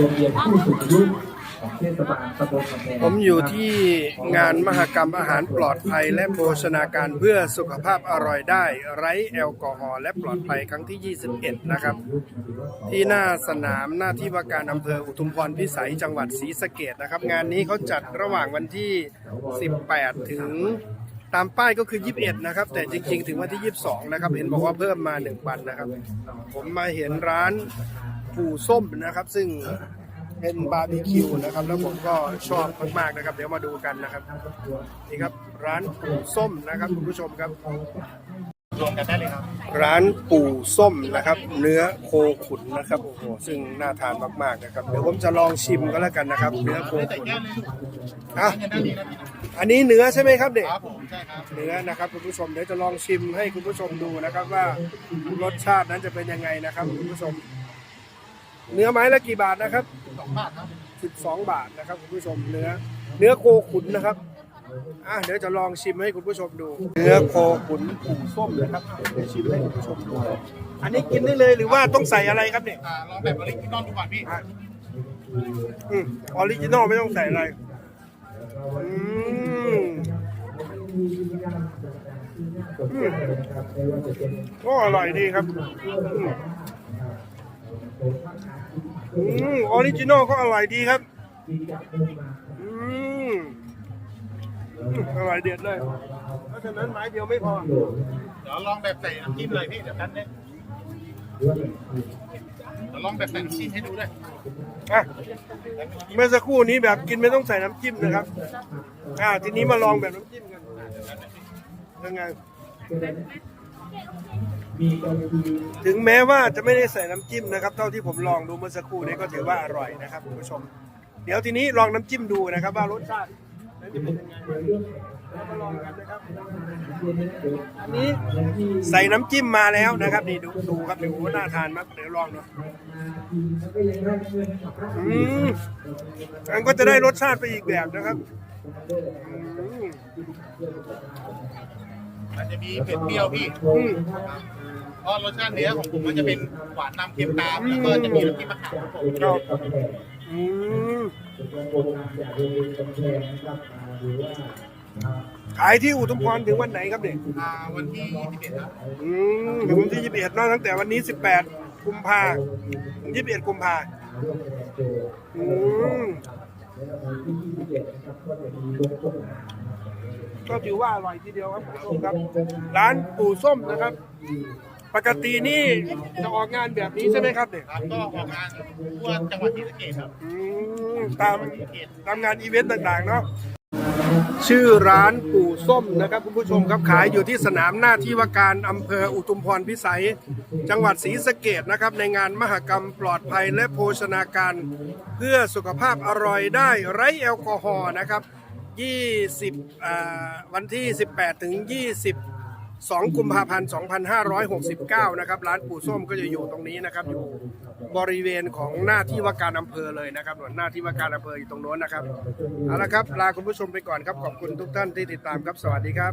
โรงเรียนผู้สูงอายุของเทศบาลตำบลกำแพงผมอยู่ที่งานมหกรรมอาหารปลอดภัย และโภชนาการเพื่อสุขภาพอร่อยได้ ไร้แอลกอฮอล์และปลอดภัยครั้งที่ 21 นะครับ ที่หน้าสนามหน้าที่ว่าการอำเภออุทุมพรพิสัยจังหวัดศรีสะเกดนะครับ งานนี้เขาจัดระหว่างวันที่ 18 ถึงตามป้ายก็คือ 21 นะครับ แต่จริง ๆ ถึงวันที่ 22 นะครับ เห็นบอกว่าเพิ่มมา 1 วันนะครับ ผมมาเห็นร้าน ปู่ส้มนะครับ ซึ่งเป็นบาร์บีคิวนะครับ แล้วผมก็ชอบมากๆนะครับ เดี๋ยวมาดูกันนะครับนี่ครับร้านปู่ส้มนะครับคุณผู้ชมครับ รวมกันได้เลยครับ ร้านปู่ส้มนะครับ เนื้อโคขุนนะครับโอ้โหซึ่งน่าทานมากๆนะครับเดี๋ยวผมจะลองชิมก็แล้วกันนะครับ เนื้อโคแต่ขุนแก้วเลยอะเงินด้านนี้นะพี่อันนี้เนื้อใช่ไหมครับเด็ก ครับผมใช่ครับเนื้อนะครับคุณผู้ชมเดี๋ยวจะลองชิมให้คุณผู้ชมดูนะครับว่ารสชาตินั้นจะเป็นยังไงนะครับคุณผู้ชม เนื้อไม้ละกี่บาทนะครับสองบาทครับ12 บาทนะครับคุณผู้ชมเนื้อ เนื้อโคขุนนะครับอะเดี๋ยวจะลองชิมให้คุณผู้ชมดู เนื้อโคขุนปู่ส้มนะครับอะเดี๋ยวชิมให้คุณผู้ชมดูอันนี้กินได้เลยหรือว่าต้องใส่อะไรครับเนี่ยอ่าลองแบบออริจินอลดูก่อนพี่อะอืมออริจินอลไม่ต้องใส่อะไรอืมอืมก็อร่อยดีครับอืม อืมออริจินอลก็อร่อยดีครับอืมอืมอร่อยเด็ดเลย เพราะฉะนั้นไม้เดียวไม่พอ เดี๋ยวลองแบบใส่น้ำจิ้มเลยพี่เดี๋ยวกันเนี่ยเดี๋ยวลองแบบใส่น้ำจิ้มให้ดูด้วยอะเมื่อสักครู่นี้แบบกินไม่ต้องใส่น้ำจิ้มนะครับ อ่า ทีนี้มาลองแบบน้ำจิ้มกันยังไง ถึงแม้ว่าจะไม่ได้ใส่น้ำจิ้มนะครับ เท่าที่ผมลองดูเมื่อสักครู่นี้ก็ถือว่าอร่อยนะครับคุณผู้ชม เดี๋ยวทีนี้ลองน้ำจิ้มดูนะครับ ว่ารสชาตินั้นจะเป็นยังไงเรามาลองกันนะครับอันนี้ใส่น้ำจิ้มมาแล้วนะครับนี่ดูดูครับดูว่าน่าทานมากเดี๋ยวลองดูอืมมันก็จะได้รสชาติไปอีกแบบนะครับอืมมันจะมีเผ็ดเปรี้ยวพี่อืม เพราะรสชาติเนื้อของผมมันจะเป็นหวานนำเค็มตามแล้วก็จะมีน้ำจิ้มมะขามครับผมครับอืมขายที่อุทุมพรถึงวันไหนครับเด็กอ่าวันที่21ครับอืมถึงวันที่ยี่สิบเอ็ดนอกตั้งแต่วันนี้สิบแปดกุมภาถึงยี่สิบเอ็ดกุมภาอืมก็ถือว่าอร่อยทีเดียวครับคุณผู้ชมครับ ร้านปู่ส้มนะครับ ปกตินี่จะออกงานแบบนี้ใช่ไหมครับเด็กครับก็ออกงานทั่วจังหวัดศรีสะเกษครับอืมตามตามงานอีเวนต์ต่างๆเนาะชื่อร้านปู่ส้มนะครับคุณผู้ชมครับขายอยู่ที่สนามหน้าที่ว่าการอำเภออุทุมพรพิสัย จังหวัดศรีสะเกดนะครับ ในงานมหกรรมปลอดภัยและโภชนาการ เพื่อสุขภาพอร่อยได้ไร้แอลกอฮอล์นะครับ 20อ่าวันที่ 18 ถึง 20 2 กุมภาพันธ์ 2569 นะครับ ร้านปู่ส้มก็จะอยู่ตรงนี้นะครับ อยู่บริเวณของหน้าที่ว่าการอำเภอเลยนะครับหน่วยหน้าที่ว่าการอำเภออยู่ตรงโน้นนะครับ เอาละครับ ลาคุณผู้ชมไปก่อนครับ ขอบคุณทุกท่านที่ติดตามครับ สวัสดีครับ